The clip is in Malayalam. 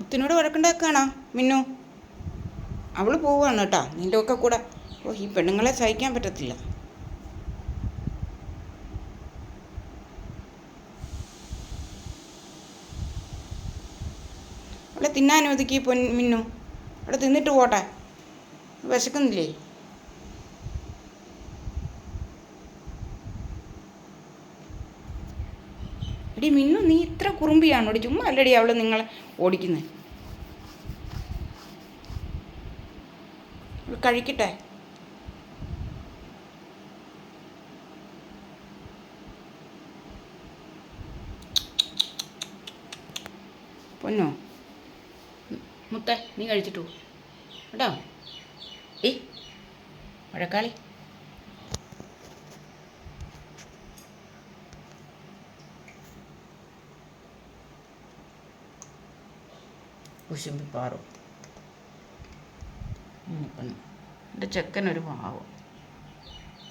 മുത്തിനോട് വഴക്കുണ്ടാക്കുകയാണോ? മിന്നു. അവൾ പോവുകയാണ് കേട്ടോ. നിന്റെ ഒക്കെ കൂടെ. ഓ ഈ പെണ്ണുങ്ങളെ സഹിക്കാൻ പറ്റത്തില്ല. അവളെ തിന്നാൻ ഒതുക്കി പൊൻ മിന്നു. അവിടെ തിന്നിട്ട് പോട്ടെ. വിശക്കുന്നില്ലേ? എടി മിന്നു നീ ഇത്ര കുറുമ്പിയാണോ ചുമ്മാ അല്ലടി അവൾ നിങ്ങളെ ഓടിക്കുന്നത് കഴിക്കട്ടെ? പൊന്നോ? മുത്തേ നീ കഴിച്ചിട്ടു. കേട്ടോ? ഏ മഴക്കാളി കുശുമ്പി പാറു. എന്റെ ചെക്കനൊരു പാവം.